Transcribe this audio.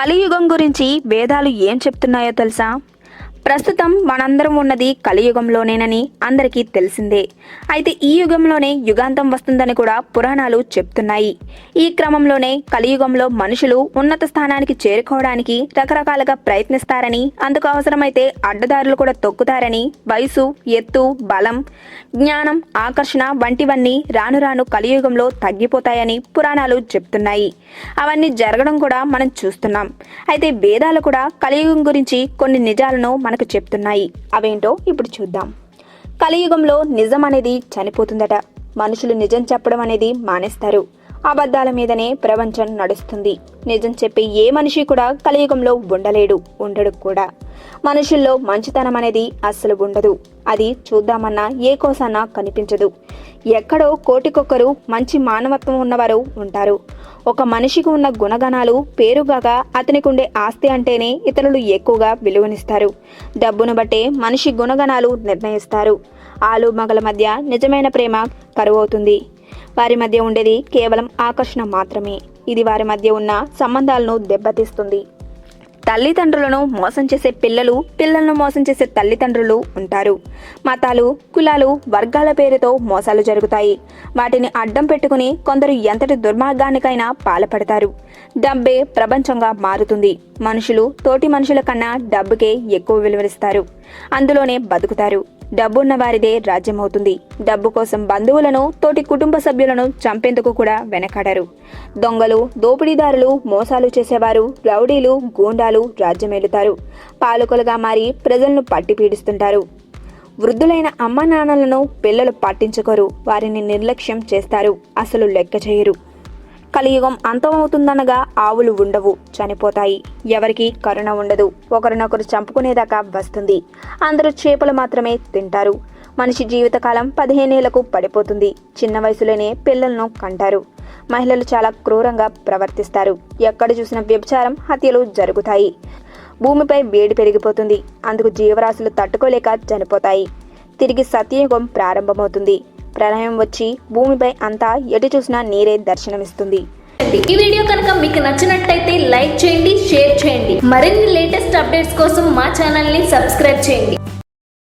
కలియుగం గురించి వేదాలు ఏం చెప్తున్నాయో తెలుసా? ప్రస్తుతం మనందరం ఉన్నది కలియుగంలోనేనని అందరికీ తెలిసిందే. అయితే ఈ యుగంలోనే యుగాంతం వస్తుందని కూడా పురాణాలు చెప్తున్నాయి. ఈ క్రమంలోనే కలియుగంలో మనుషులు ఉన్నత స్థానానికి చేరుకోవడానికి రకరకాలుగా ప్రయత్నిస్తారని అందుకు అవసరమైతే అడ్డదారులు కూడా తొక్కుతారని వయసు ఎత్తు బలం జ్ఞానం ఆకర్షణ వంటివన్నీ రాను రాను కలియుగంలో తగ్గిపోతాయని పురాణాలు చెప్తున్నాయి. అవన్నీ జరగడం కూడా మనం చూస్తున్నాం. అయితే వేదాలు కూడా కలియుగం గురించి కొన్ని నిజాలను మనకు చెప్తున్నాయి. అవేంటో ఇప్పుడు చూద్దాం. కలియుగంలో నిజం అనేది చనిపోతుందట. మనుషులు నిజం చెప్పడం అనేది మానేస్తారు. అబద్ధాల మీదనే ప్రపంచం నడుస్తుంది. నిజం చెప్పే ఏ మనిషి కూడా కలియుగంలో ఉండలేడు ఉండడు కూడా. మనుషుల్లో మంచితనం అనేది అస్సలు ఉండదు. అది చూద్దామన్నా ఏ కోసన్నా కనిపించదు. ఎక్కడో కోటికొక్కరు మంచి మానవత్వం ఉన్నవారు ఉంటారు. ఒక మనిషికి ఉన్న గుణగణాలు పేరుగాక అతనికి ఉండే ఆస్తి అంటేనే ఇతరులు ఎక్కువగా విలువనిస్తారు. డబ్బును బట్టే మనిషి గుణగణాలు నిర్ణయిస్తారు. ఆలు మగల మధ్య నిజమైన ప్రేమ కరువవుతుంది. వారి మధ్య ఉండేది కేవలం ఆకర్షణ మాత్రమే. ఇది వారి మధ్య ఉన్న సంబంధాలను దెబ్బతీస్తుంది. తల్లిదండ్రులను మోసం చేసే పిల్లలు పిల్లలను మోసం చేసే తల్లిదండ్రులు ఉంటారు. మతాలు కులాలు వర్గాల పేరుతో మోసాలు జరుగుతాయి. వాటిని అడ్డం పెట్టుకుని కొందరు ఎంతటి దుర్మార్గానికైనా పాల్పడతారు. డబ్బే ప్రపంచంగా మారుతుంది. మనుషులు తోటి మనుషుల కన్నా డబ్బుకే ఎక్కువ విలువరిస్తారు అందులోనే బతుకుతారు. డబ్బున్న వారిదే రాజ్యమవుతుంది. డబ్బు కోసం బంధువులను తోటి కుటుంబ సభ్యులను చంపేందుకు కూడా వెనకాడరు. దొంగలు దోపిడీదారులు మోసాలు చేసేవారు రౌడీలు గూండాలు రాజ్యమేలుతారు. పాలకులుగా మారి ప్రజలను పట్టి పీడిస్తుంటారు. వృద్ధులైన అమ్మ నాన్నలను పిల్లలు పట్టించుకోరు. వారిని నిర్లక్ష్యం చేస్తారు. అసలు లెక్క చేయరు. కలియుగం అంతమవుతుందనగా ఆవులు ఉండవు చనిపోతాయి. ఎవరికి కరుణ ఉండదు. ఒకరినొకరు చంపుకునేదాకా వస్తుంది. అందరూ చేపలు మాత్రమే తింటారు. మనిషి జీవితకాలం పదిహేనేళ్ళకు పడిపోతుంది. చిన్న వయసులోనే పిల్లలను కంటారు. మహిళలు చాలా క్రూరంగా ప్రవర్తిస్తారు. ఎక్కడ చూసిన వ్యభిచారం హత్యలు జరుగుతాయి. భూమిపై వేడి పెరిగిపోతుంది. అందుకు జీవరాశులు తట్టుకోలేక చనిపోతాయి. తిరిగి సత్యయుగం ప్రారంభమవుతుంది. ప్రళయం వచ్చి భూమిపై అంతా ఎటు చూసినా నీరే దర్శనమిస్తుంది. ఈ వీడియో కనుక మీకు నచ్చినట్లయితే లైక్ చేయండి షేర్ చేయండి. మరిన్ని లేటెస్ట్ అప్డేట్స్ కోసం మా ఛానల్ని సబ్స్క్రైబ్ చేయండి.